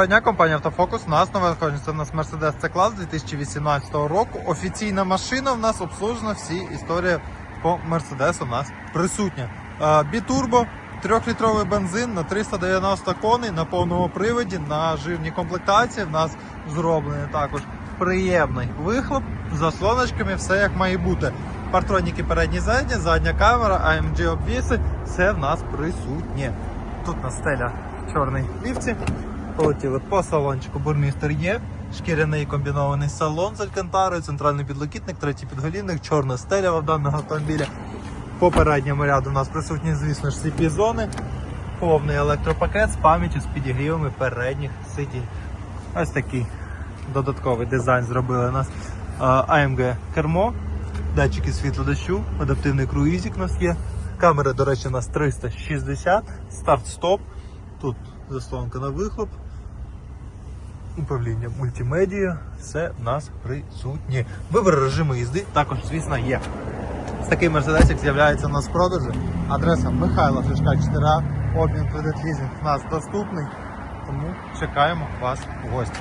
Доброго дня, компанія Автофокус. У нас нове. Це у нас Mercedes C-Class 2018 року. Офіційна машина в нас обслужена, всі історії по Mercedes у нас присутня. Е, Бітурбо, 3-літровий бензин на 390 коней на повному приводі, на жирній комплектації. В нас зроблений також приємний вихлоп з заслоночками, все як має бути. Партроніки передні задні, задня камера, AMG обвіси, все в нас присутнє. Тут на стеля в чорній плівці. Полетіли по салончику. Бурмістер є. Шкіряний комбінований салон з алькантарою, центральний підлокітник, третій підголівник, чорна стеля в даного автомобіля. По передньому ряду у нас присутні, звісно ж, cp зони повний електропакет з пам'яттю з підігрівами передніх сидінь. Ось такий додатковий дизайн зробили у нас AMG кермо, датчики світлодощу, адаптивний круїзик у нас є. Камера, до речі, у нас 360, старт-стоп. Тут заслонка на вихлоп. Управління мультимедіа, все в нас присутнє. Вибір режиму їзди також, звісно, є. З такий мерседесик з'являється у нас в продажі. Адреса Михайла Фришка 4А. Обмін кредит лізинг у нас доступний. Тому чекаємо вас в гості.